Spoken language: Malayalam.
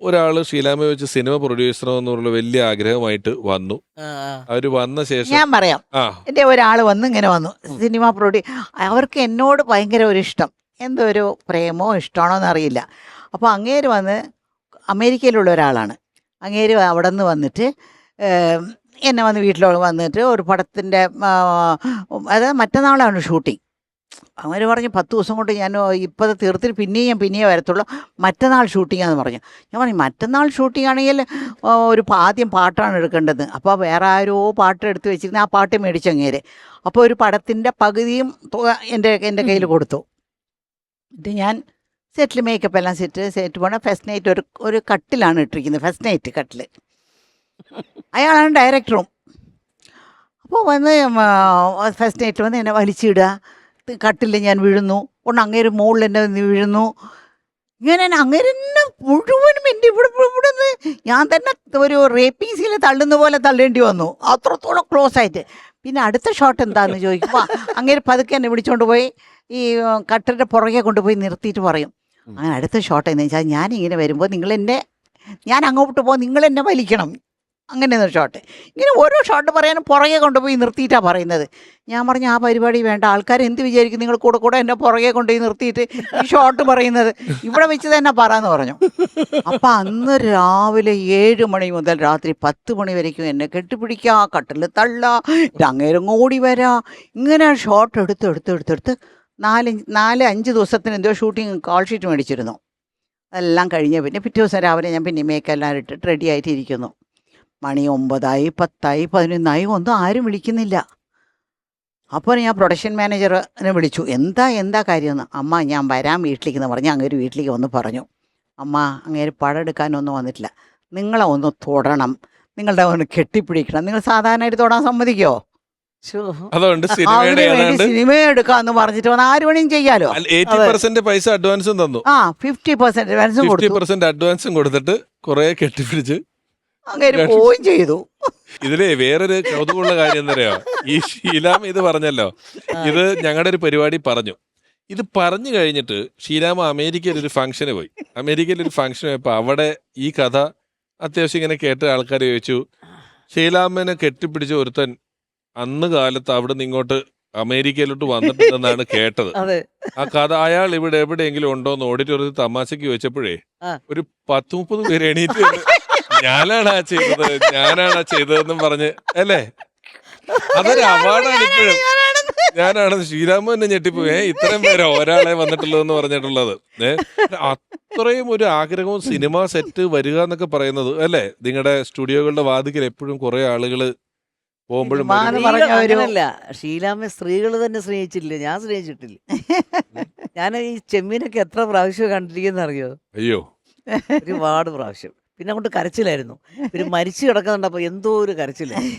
ഒരാൾ ഷീലാമ വെച്ച് സിനിമ പ്രൊഡ്യൂസർ എന്നുള്ള വലിയ ആഗ്രഹമായിട്ട് വന്നു. അവർ വന്ന ശേഷം ഞാൻ പറയാം. ആ. എന്റെ ഒരാൾ വന്ന് ഇങ്ങനെ വന്നു. സിനിമ പ്രൊഡ്യൂ അവർക്ക് എന്നോട് ഭയങ്കര ഒരു ഇഷ്ടം. എന്തോ ഒരു പ്രേമോ ഇഷ്ടമാണോ എന്നറിയില്ല. അപ്പോൾ അങ്ങേര് വന്ന് അമേരിക്കയിലുള്ള ഒരാളാണ്. അങ്ങേര് അവിടെ നിന്ന് വന്നിട്ട് എന്നെ വന്ന് വീട്ടിലോട് വന്നിട്ട് ഒരു പടത്തിന്റെ അതായത് മറ്റന്നാളാണ് ഷൂട്ടിങ് അങ്ങനെ പറഞ്ഞു പത്ത് ദിവസം കൊണ്ട് ഞാൻ ഇപ്പോൾ തീർത്തിട്ട് പിന്നെയും ഞാൻ പിന്നെയും വരത്തുള്ളൂ. മറ്റന്നാൾ ഷൂട്ടിങ്ങാന്ന് പറഞ്ഞു. ഞാൻ പറഞ്ഞു മറ്റന്നാൾ ഷൂട്ടിംഗ് ആണെങ്കിൽ ഒരു ആദ്യം പാട്ടാണ് എടുക്കേണ്ടത്. അപ്പോൾ വേറെ ആരോ പാട്ട് എടുത്ത് വെച്ചിരുന്ന ആ പാട്ട് മേടിച്ചങ്ങേര് അപ്പോൾ ഒരു പടത്തിന്റെ പകുതിയും എന്റെ എന്റെ കയ്യിൽ കൊടുത്തു. എന്നിട്ട് ഞാൻ സെറ്റിൽ മേക്കപ്പ് എല്ലാം സെറ്റ് സെറ്റ് പോണ ഫസ്റ്റ് നൈറ്റ് ഒരു ഒരു കട്ടിലാണ് ഇട്ടിരിക്കുന്നത് ഫസ്റ്റ് നൈറ്റ് കട്ടിൽ അയാളാണ് ഡയറക്ടറും അപ്പോൾ വന്ന് ഫസ്റ്റ് നൈറ്റ് വന്ന് എന്നെ വലിച്ചിടുക. കട്ടിൽ ഞാൻ വീഴുന്നു. ഒന്ന് അങ്ങേര് മുകളിൽ എന്നെ വീഴുന്നു. ഇങ്ങനെ തന്നെ അങ്ങേര് എന്നെ മുഴുവനും എന്റെ ഇവിടെ ഇവിടെ നിന്ന് ഞാൻ തന്നെ ഒരു റേപ്പിംഗ് സീൽ തള്ളുന്ന പോലെ തള്ളേണ്ടി വന്നു. അത്രത്തോളം ക്ലോസ് ആയിട്ട്. പിന്നെ അടുത്ത ഷോട്ട് എന്താന്ന് ചോദിക്കുമ്പോൾ അങ്ങേര് പതുക്കെ എന്നെ വിളിച്ചുകൊണ്ട് പോയി ഈ കട്ടറിന്റെ പുറകെ കൊണ്ടുപോയി നിർത്തിയിട്ട് പറയും. അങ്ങനെ അടുത്ത ഷോട്ട് എന്ന് വെച്ചാൽ ഞാനിങ്ങനെ വരുമ്പോൾ നിങ്ങൾ എന്നെ ഞാൻ അങ്ങോട്ട് പോകാൻ നിങ്ങൾ എന്നെ വലിക്കണം. അങ്ങനെ ഒരു ഷോട്ട് ഇങ്ങനെ ഓരോ ഷോട്ട് പറയാനും പുറകെ കൊണ്ടുപോയി നിർത്തിയിട്ടാണ് പറയുന്നത്. ഞാൻ പറഞ്ഞു ആ പരിപാടി വേണ്ട. ആൾക്കാർ എന്ത് വിചാരിക്കും? നിങ്ങൾ കൂടെ കൂടെ എന്നെ പുറകെ കൊണ്ടുപോയി നിർത്തിയിട്ട് ഈ ഷോട്ട് പറയുന്നത്. ഇവിടെ വെച്ച് തന്നെ പറയാന്ന് പറഞ്ഞു. അപ്പം അന്ന് രാവിലെ ഏഴ് മണി മുതൽ രാത്രി പത്ത് മണി വരയ്ക്കും എന്നെ കെട്ടിപ്പിടിക്കുക കട്ടിൽ തള്ളുക അങ്ങേരും ഓടി വരാ. ഇങ്ങനെ ഷോട്ട് എടുത്ത് എടുത്ത് എടുത്തെടുത്ത് നാല് നാല് അഞ്ച് ദിവസത്തിന് എന്തോ ഷൂട്ടിങ് കോൾ ഷീറ്റ് മേടിച്ചിരുന്നു. അതെല്ലാം കഴിഞ്ഞ് പിന്നെ പിറ്റേ ദിവസം രാവിലെ ഞാൻ പിന്നെ മേക്കെല്ലാം ഇട്ടിട്ട് റെഡി ആയിട്ട് ഇരിക്കുന്നു മണി ഒമ്പതായി പത്തായി പതിനൊന്നായി ഒന്നും ആരും വിളിക്കുന്നില്ല. അപ്പോൾ ഞാൻ പ്രൊഡക്ഷൻ മാനേജറിനെ വിളിച്ചു. എന്താ എന്താ കാര്യമെന്ന്? അമ്മ ഞാൻ വരാൻ വീട്ടിലേക്ക് എന്ന് പറഞ്ഞ് അങ്ങേര് വീട്ടിലേക്ക് വന്ന് പറഞ്ഞു. അമ്മ അങ്ങേര് പടം എടുക്കാനൊന്നും വന്നിട്ടില്ല. നിങ്ങളെ ഒന്ന് തൊടണം. നിങ്ങളുടെ ഒന്ന് കെട്ടിപ്പിടിക്കണം. നിങ്ങൾ സാധാരണയായിട്ട് തൊടാൻ സമ്മതിക്കോ? സിനിമ എടുക്കാന്ന് പറഞ്ഞിട്ട് വന്ന ആര് വേണേലും ചെയ്യാലോ? പൈസ അഡ്വാൻസും തന്നു. ആ ഫിഫ്റ്റി പെർസെന്റ് അഡ്വാൻസും കൊടുത്തു. അഡ്വാൻസും കൊടുത്തിട്ട് കുറെ കെട്ടിപ്പിടിച്ച് അങ്ങനെ പോവുകയും ചെയ്തു. ഇതിലെ വേറൊരു കൗതുകമുള്ള കാര്യം എന്തറിയോ ഈ ഷീലാമ ഇത് പറഞ്ഞല്ലോ. ഇത് ഞങ്ങളുടെ ഒരു പരിപാടി പറഞ്ഞു. ഇത് പറഞ്ഞു കഴിഞ്ഞിട്ട് ഷീലാമ അമേരിക്കയിൽ ഒരു ഫംഗ്ഷന് പോയി. അമേരിക്കയിൽ ഒരു ഫംഗ്ഷൻ പോയപ്പോ അവിടെ ഈ കഥ അത്യാവശ്യം ഇങ്ങനെ കേട്ട ആൾക്കാർ ചോദിച്ചു ഷീലാമ്മനെ കെട്ടിപ്പിടിച്ച ഒരുത്തൻ അന്ന് കാലത്ത് അവിടെ നിന്ന് ഇങ്ങോട്ട് അമേരിക്കയിലോട്ട് വന്നിട്ടുണ്ടെന്നാണ് കേട്ടത്. ആ കഥ അയാൾ ഇവിടെ എവിടെയെങ്കിലും ഉണ്ടോ എന്ന് ഓഡിറ്റോറിയത്തിൽ തമാശക്ക് ചോദിച്ചപ്പോഴേ ഒരു പത്ത് മുപ്പത് പേര് എണീറ്റ് ഞാനാണ് ആ ചെയ്തത്. ഞാനാണ് ആ ചെയ്തതെന്നും പറഞ്ഞ് അല്ലേ? അതൊരു അവാർഡാണ് ഇപ്പോഴും. ഞാനാണ് ശ്രീരാമൻ എന്നെ ഞെട്ടിപ്പോ ഏ ഇത്രയും പേര് ഒരാളെ വന്നിട്ടുള്ളത് എന്ന് പറഞ്ഞിട്ടുള്ളത്. ഏഹ് അത്രയും ഒരു ആഗ്രഹവും സിനിമ സെറ്റ് വരിക എന്നൊക്കെ പറയുന്നത് അല്ലേ? നിങ്ങളുടെ സ്റ്റുഡിയോകളുടെ വാതിക്കൽ എപ്പോഴും കുറെ ആളുകൾ പോകുമ്പോഴും അങ്ങനല്ല. ഷീലാമ്മ സ്ത്രീകൾ തന്നെ സ്നേഹിച്ചില്ല ഞാൻ സ്നേഹിച്ചിട്ടില്ല. ഞാൻ ഈ ചെമ്മീനൊക്കെ എത്ര പ്രാവശ്യം കണ്ടിരിക്കുന്ന അറിയോ? അയ്യോ. ഒരുപാട് പ്രാവശ്യം. പിന്നെ അങ്ങോട്ട് കരച്ചിലായിരുന്നു. പിന്നെ മരിച്ചു കിടക്കുന്നുണ്ടപ്പോ എന്തോ ഒരു കരച്ചിലായിരുന്നു